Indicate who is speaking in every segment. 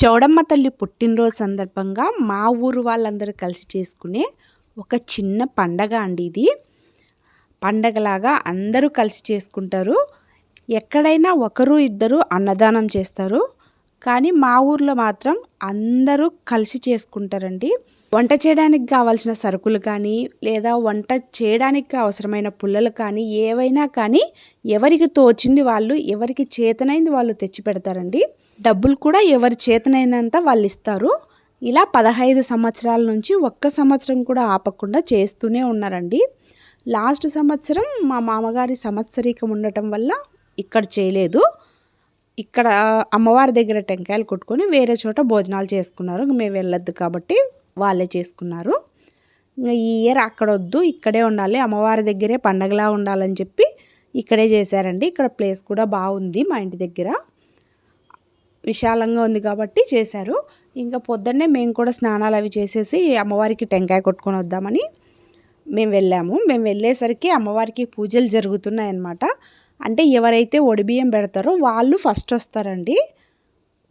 Speaker 1: చౌడమ్మ తల్లి పుట్టినరోజు సందర్భంగా మా ఊరు వాళ్ళందరూ కలిసి చేసుకునే ఒక చిన్న పండగ అండి ఇది. పండగలాగా అందరూ కలిసి చేసుకుంటారు. ఎక్కడైనా ఒకరు ఇద్దరు అన్నదానం చేస్తారు. కానీ మా ఊర్లో మాత్రం అందరూ కలిసి చేసుకుంటారండి. వంట చేయడానికి కావాల్సిన సరుకులు కానీ లేదా వంట చేయడానికి అవసరమైన పుల్లలు కానీ ఏవైనా కానీ ఎవరికి తోచింది వాళ్ళు ఎవరికి చేతనైంది వాళ్ళు తెచ్చి పెడతారండి. డబ్బులు కూడా ఎవరి చేతనైనంత వాళ్ళు ఇస్తారు ఇలా పదహైదు సంవత్సరాల నుంచి ఒక్క సంవత్సరం కూడా ఆపకుండా చేస్తూనే ఉన్నారండి. లాస్ట్ సంవత్సరం మా మామగారి సంవత్సరీకం ఉండటం వల్ల ఇక్కడ చేయలేదు. ఇక్కడ అమ్మవారి దగ్గర టెంకాయలు కొట్టుకొని వేరే చోట భోజనాలు చేసుకున్నారు. మేము వెళ్ళొద్దు కాబట్టి వాళ్ళే చేసుకున్నారు. ఇంకా ఈ ఇయర్ అక్కడ వద్దు ఇక్కడే ఉండాలి అమ్మవారి దగ్గరే పండగలా ఉండాలని చెప్పి ఇక్కడే చేశారండి. ఇక్కడ ప్లేస్ కూడా బాగుంది మా ఇంటి దగ్గర. విశాలంగా ఉంది కాబట్టి చేశారు. ఇంకా పొద్దున్నే మేము కూడా స్నానాలు అవి చేసేసి అమ్మవారికి టెంకాయ కొట్టుకొని వద్దామని మేము వెళ్ళాము. మేము వెళ్ళేసరికి అమ్మవారికి పూజలు జరుగుతున్నాయి అన్నమాట అంటే ఎవరైతే ఒడిబియ్యం పెడతారో వాళ్ళు ఫస్ట్ వస్తారండి.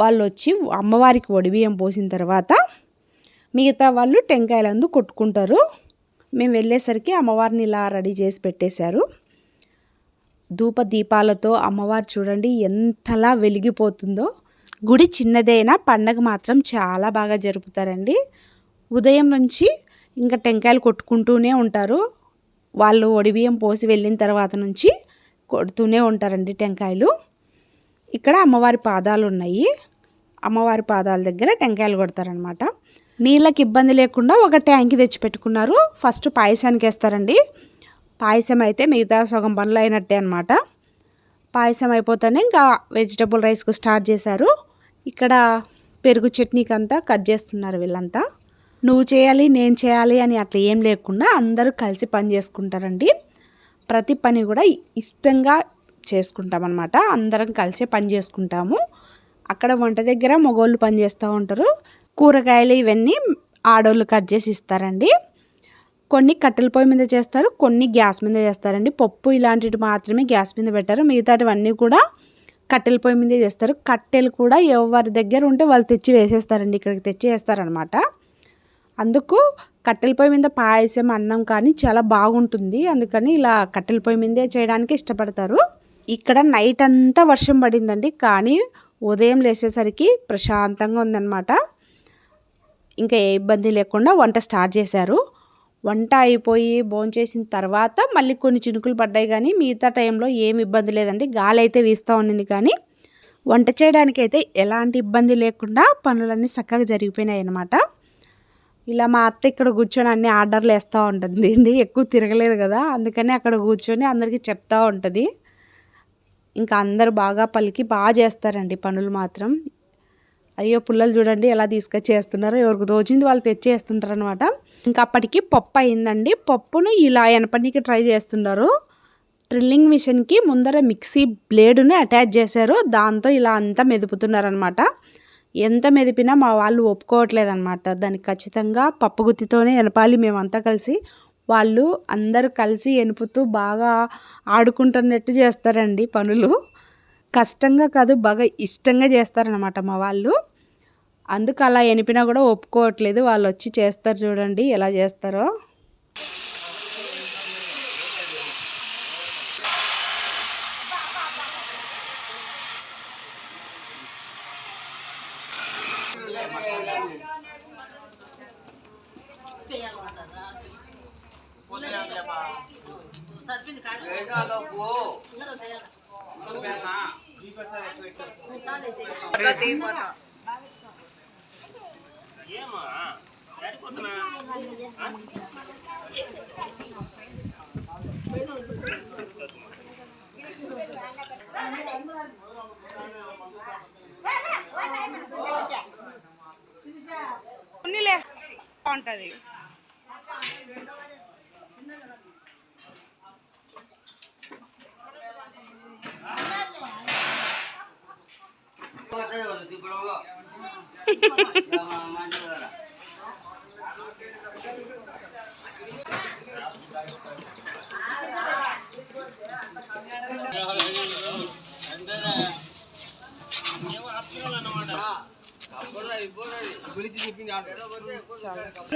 Speaker 1: వాళ్ళు వచ్చి అమ్మవారికి ఒడిబియ్యం పోసిన తర్వాత మిగతా వాళ్ళు టెంకాయలందు కొట్టుకుంటారు. మేము వెళ్ళేసరికి అమ్మవారిని ఇలా రెడీ చేసి పెట్టేశారు. ధూప దీపాలతో అమ్మవారు చూడండి ఎంతలా వెలిగిపోతుందో. గుడి చిన్నదైనా పండగ మాత్రం చాలా బాగా జరుపుతారండి. ఉదయం నుంచి ఇంకా టెంకాయలు కొట్టుకుంటూనే ఉంటారు. వాళ్ళు ఒడిబియ్యం పోసి వెళ్ళిన తర్వాత నుంచి కొడుతూనే ఉంటారండి టెంకాయలు. ఇక్కడ అమ్మవారి పాదాలు ఉన్నాయి. అమ్మవారి పాదాల దగ్గర టెంకాయలు కొడతారనమాట నీళ్ళకి ఇబ్బంది లేకుండా ఒక ట్యాంక్ తెచ్చి పెట్టుకున్నారు ఫస్ట్ పాయసానికి వేస్తారండి. పాయసం అయితే మిగతా సగం పనులు అయినట్టే అనమాట పాయసం అయిపోతేనే ఇంకా వెజిటబుల్ రైస్కు స్టార్ట్ చేశారు. ఇక్కడ పెరుగు చట్నీకి అంతా కట్ చేస్తున్నారు వీళ్ళంతా. నువ్వు చేయాలి నేను చేయాలి అని అట్లా ఏం లేకుండా అందరూ కలిసి పని చేసుకుంటారండి. ప్రతి పని కూడా ఇష్టంగా చేసుకుంటాం అనమాట అందరం కలిసే పని చేసుకుంటాము. అక్కడ వంట దగ్గర మగోళ్ళు పని చేస్తూ ఉంటారు. కూరగాయలు ఇవన్నీ ఆడోళ్ళు కట్ చేసి ఇస్తారండి. కొన్ని కట్టెల పొయ్యి మీద చేస్తారు కొన్ని గ్యాస్ మీద చేస్తారండి. పప్పు ఇలాంటివి మాత్రమే గ్యాస్ మీద పెట్టారు. మిగతాటివన్నీ కూడా కట్టెల పొయ్యి మీదే చేస్తారు. కట్టెలు కూడా ఎవరి దగ్గర ఉంటే వాళ్ళు తెచ్చి వేసేస్తారండి. ఇక్కడికి తెచ్చి వేస్తారనమాట అందుకు కట్టెల పొయ్యి మీద పాయసం అన్నం కానీ చాలా బాగుంటుంది. అందుకని ఇలా కట్టెల పొయ్యి మీదే చేయడానికి ఇష్టపడతారు. ఇక్కడ నైట్ అంతా వర్షం పడిందండి. కానీ ఉదయం లేచేసరికి ప్రశాంతంగా ఉందన్నమాట. ఇంకా ఏ ఇబ్బంది లేకుండా వంట స్టార్ట్ చేశారు. వంట అయిపోయి భోంచేసిన తర్వాత మళ్ళీ కొన్ని చినుకులు పడ్డాయి కానీ మిగతా టైంలో ఏమి ఇబ్బంది లేదండి. గాలి అయితే వీస్తూ ఉండింది కానీ వంట చేయడానికి అయితే ఎలాంటి ఇబ్బంది లేకుండా పనులన్నీ చక్కగా జరిగిపోయినాయి అన్నమాట ఇలా మా అత్త ఇక్కడ కూర్చొని అన్ని ఆర్డర్లు వేస్తూ ఉంటుంది. అండి ఎక్కువ తిరగలేదు కదా అందుకని అక్కడ కూర్చొని అందరికీ చెప్తూ ఉంటుంది. ఇంకా అందరు బాగా పలికి బాగా చేస్తారండి పనులు మాత్రం. అయ్యో పుల్లలు చూడండి ఎలా తీసుకొచ్చి చేస్తున్నారు ఎవరికి తోచింది వాళ్ళు తెచ్చేస్తుంటారు అనమాట ఇంకా అప్పటికి పప్పు అయిందండి. పప్పును ఇలా ఎనపడానికి ట్రై చేస్తున్నారు. డ్రిల్లింగ్ మిషన్కి ముందర మిక్సీ బ్లేడును అటాచ్ చేశారు. దాంతో ఇలా అంతా మెదుపుతున్నారనమాట ఎంత మెదిపినా మా వాళ్ళు ఒప్పుకోవట్లేదన్నమాట. దానికి ఖచ్చితంగా పప్పు గుత్తితోనే ఎనపాలి మేమంతా కలిసి. వాళ్ళు అందరూ కలిసి ఎనుపుతూ బాగా ఆడుకుంటున్నట్టు చేస్తారండి పనులు. కష్టంగా కాదు బాగా ఇష్టంగా చేస్తారనమాట మా వాళ్ళు. అందుకు అలా ఎనిపినా కూడా ఒప్పుకోవట్లేదు. వాళ్ళు వచ్చి చేస్తారు చూడండి ఎలా చేస్తారో. ఉన్నిలే బాగుంటుంది ఇప్పుడు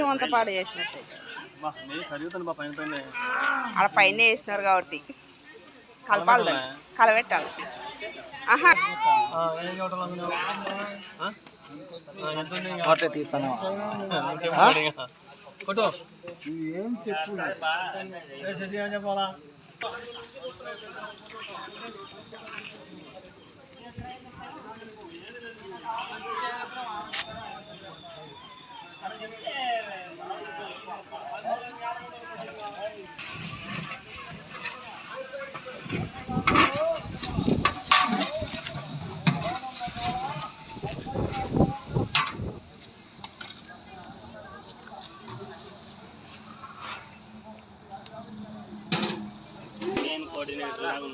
Speaker 1: అంత పాడు చేసినట్టు. ఆడ పైన వేసినారు కాబట్టి. కలపాలి. కలబెట్టాలి. ఆహా.
Speaker 2: అట్లే తీస్తాను. కొట్టు. ఏం చెప్పు? చెప్పాలా? కోఆర్డినేటర్ లాగా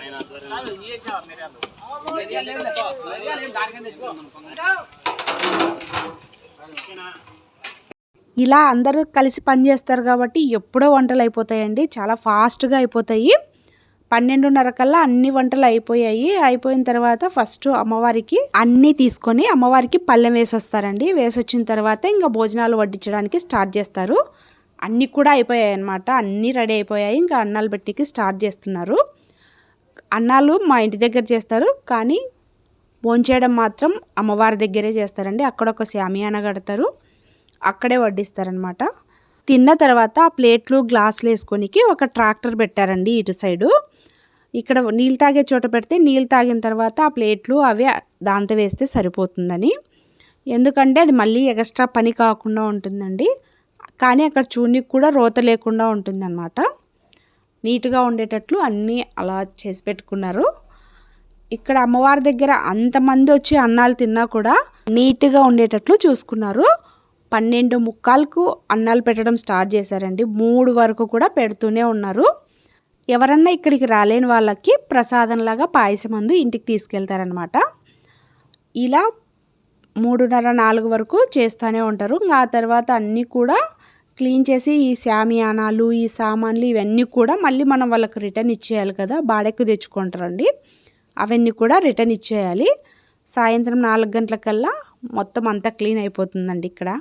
Speaker 2: ఆయన
Speaker 1: ఇలా అందరూ కలిసి పని చేస్తారు కాబట్టి ఎప్పుడో వంటలు అయిపోతాయండి. చాలా ఫాస్ట్గా అయిపోతాయి. పన్నెండున్నర కల్లా అన్ని వంటలు అయిపోయాయి. అయిపోయిన తర్వాత ఫస్ట్ అమ్మవారికి అన్నీ తీసుకొని అమ్మవారికి పళ్ళెం వేసి వస్తారండి వేసి వచ్చిన తర్వాత ఇంకా భోజనాలు వడ్డించడానికి స్టార్ట్ చేస్తారు. అన్నీ కూడా అయిపోయాయి అనమాట అన్నీ రెడీ అయిపోయాయి. ఇంకా అన్నాలు పెట్టికి స్టార్ట్ చేస్తున్నారు. అన్నాలు మా ఇంటి దగ్గర చేస్తారు. కానీ భోంచేయడం మాత్రం అమ్మవారి దగ్గరే చేస్తారండి. అక్కడ ఒక శామియాన కడతారు. అక్కడే వడ్డిస్తారనమాట తిన్న తర్వాత ఆ ప్లేట్లు గ్లాసులు వేసుకొనికి ఒక ట్రాక్టర్ పెట్టారండి ఇటు సైడు. ఇక్కడ నీళ్ళు తాగే చోట పెడితే నీళ్ళు తాగిన తర్వాత ఆ ప్లేట్లు అవి దాంతో వేస్తే సరిపోతుందని. ఎందుకంటే అది మళ్ళీ ఎక్స్ట్రా పని కాకుండా ఉంటుందండి. కానీ అక్కడ చూడనికి కూడా రోత లేకుండా ఉంటుందన్నమాట. నీట్గా ఉండేటట్లు అన్నీ అలా చేసి పెట్టుకున్నారు. ఇక్కడ అమ్మవారి దగ్గర అంతమంది వచ్చి అన్నాలు తిన్నా కూడా నీట్గా ఉండేటట్లు చూసుకున్నారు. పన్నెండు ముక్కాలకు అన్నాలు పెట్టడం స్టార్ట్ చేశారండి. మూడు వరకు కూడా పెడుతూనే ఉన్నారు. ఎవరన్నా ఇక్కడికి రాలేని వాళ్ళకి ప్రసాదంలాగా పాయసం అందు ఇంటికి తీసుకెళ్తారనమాట ఇలా మూడున్నర నాలుగు వరకు చేస్తూనే ఉంటారు. ఇంకా ఆ తర్వాత అన్నీ కూడా క్లీన్ చేసి ఈ శామియానాలు ఈ సామాన్లు ఇవన్నీ కూడా మళ్ళీ మనం వాళ్ళకి రిటర్న్ ఇచ్చేయాలి కదా. బాడెక్కు తెచ్చుకుంటారండి. అవన్నీ కూడా రిటర్న్ ఇచ్చేయాలి. సాయంత్రం నాలుగు గంటలకల్లా మొత్తం అంతా క్లీన్ అయిపోతుందండి ఇక్కడ.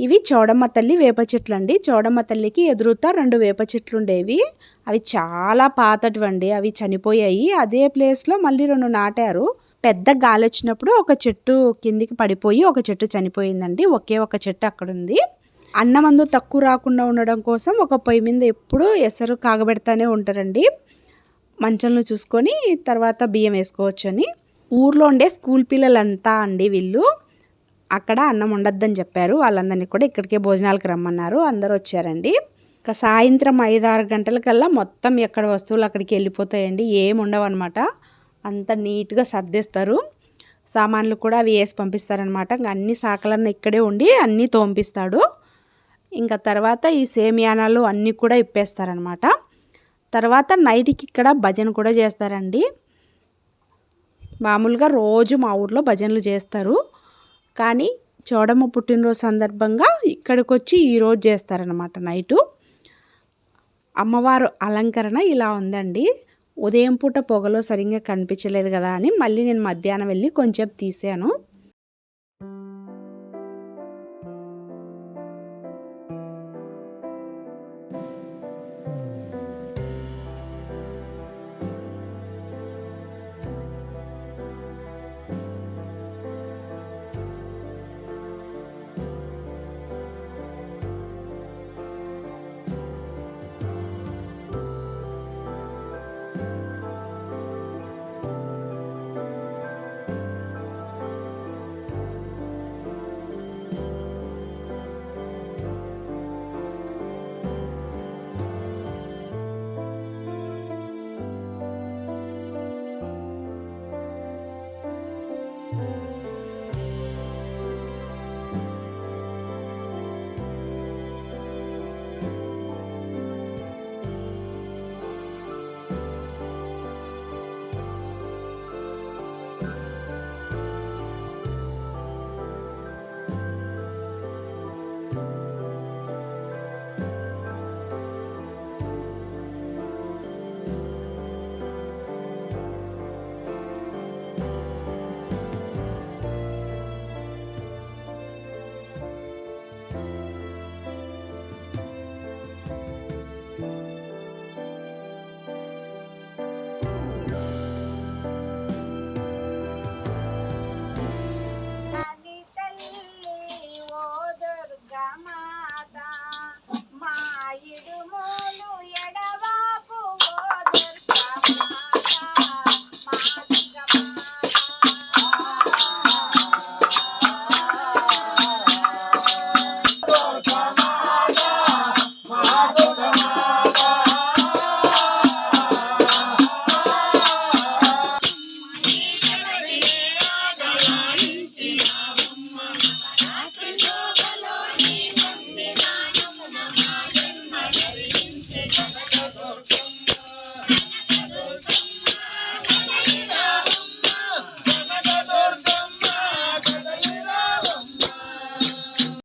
Speaker 1: ఇవి చౌడమ్మ తల్లి వేప చెట్లు అండి. చౌడమ్మ తల్లికి ఎదురుతా రెండు వేప చెట్లు ఉండేవి. అవి చాలా పాతటివండి. అవి చనిపోయాయి. అదే ప్లేస్లో మళ్ళీ రెండు నాటారు. పెద్ద గాలి వచ్చినప్పుడు ఒక చెట్టు కిందికి పడిపోయి ఒక చెట్టు చనిపోయిందండి. ఒకే ఒక చెట్టు అక్కడ ఉంది అన్నమందు తక్కువ రాకుండా ఉండడం కోసం ఒక పొయ్యి మీద ఎప్పుడు ఎసరు కాగబెడతానే ఉంటారండి. మంచంలో చూసుకొని తర్వాత బియ్యం వేసుకోవచ్చు అని ఊర్లో ఉండే స్కూల్ పిల్లలంతా అండి వీళ్ళు. అక్కడ అన్నం ఉండొద్దని చెప్పారు. వాళ్ళందరినీ కూడా ఇక్కడికే భోజనాలకు రమ్మన్నారు. అందరూ వచ్చారండి. ఇక సాయంత్రం ఐదు ఆరు గంటలకల్లా మొత్తం ఎక్కడ వస్తువులు అక్కడికి వెళ్ళిపోతాయండి? ఏమి ఉండవు అనమాట అంత నీట్గా సర్దేస్తారు. సామాన్లు కూడా అవి వేసి పంపిస్తారనమాట ఇంకా అన్ని సాకలన్నీ ఇక్కడే ఉండి అన్నీ తోంపిస్తాడు. ఇంకా తర్వాత ఈ సేమియానాలు అన్నీ కూడా ఇప్పేస్తారనమాట తర్వాత నైట్కి ఇక్కడ భజన కూడా చేస్తారండి. మామూలుగా రోజు మా ఊర్లో భజనలు చేస్తారు. కానీ చోడమ్మ పుట్టినరోజు సందర్భంగా ఇక్కడికి వచ్చి ఈరోజు చేస్తారనమాట నైటు. అమ్మవారు అలంకరణ ఇలా ఉందండి. ఉదయం పూట పొగలో సరిగ్గా కనిపించలేదు కదా అని మళ్ళీ నేను మధ్యాహ్నం వెళ్ళి కొంచెం తీసాను.